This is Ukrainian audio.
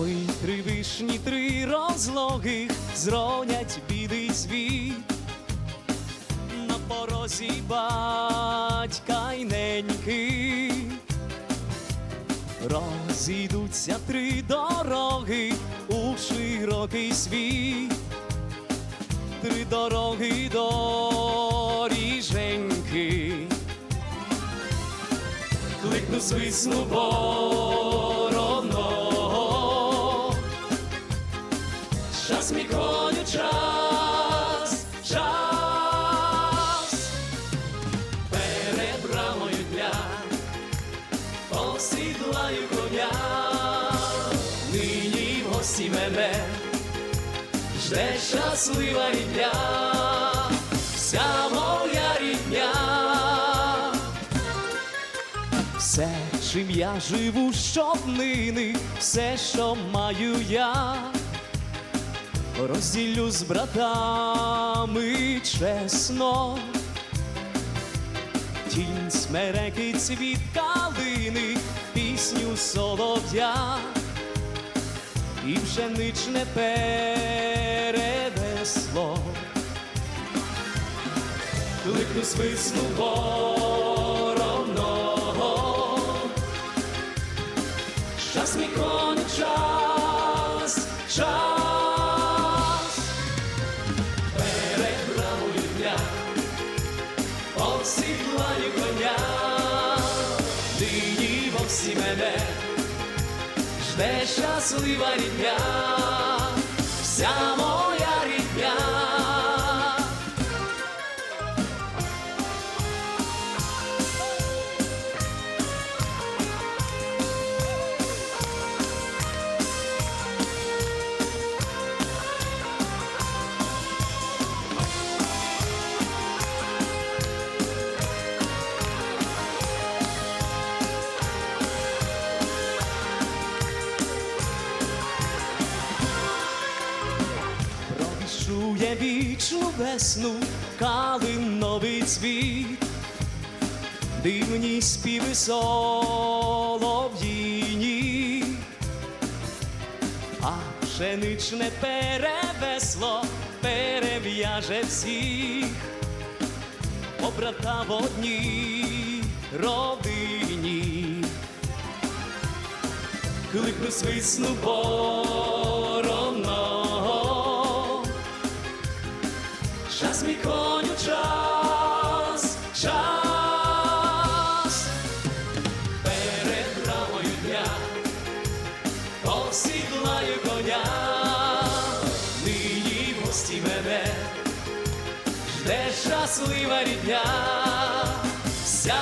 Ой, три вишні, три розлогих зронять білий світ на порозі батька й неньки. Розійдуться три дороги у широкий світ, три дороги доріженьки. Кликну свисну вороно, осідлаю коня, нині в гості мене, жде щаслива рідня, вся моя рідня. Все, чим я живу щоднини, все, що маю я, розділю з братами чесно. Тінь смереки цвіт калини, пісню солов'я і пшеничне перевесло. Кликну свисну вороного, час мій коню, час, час, нині мене, жде щаслива рідня, Провішує вічну весну, калиновий цвіт, дивні співи солов'їні, а пшеничне перевесло перев'яже всіх, побрата в одній родині. Кликну свисну вороно, час мій коню, час, час, перед брамою дня осідлаю коня, нині в гості мене, жде щаслива рідня, вся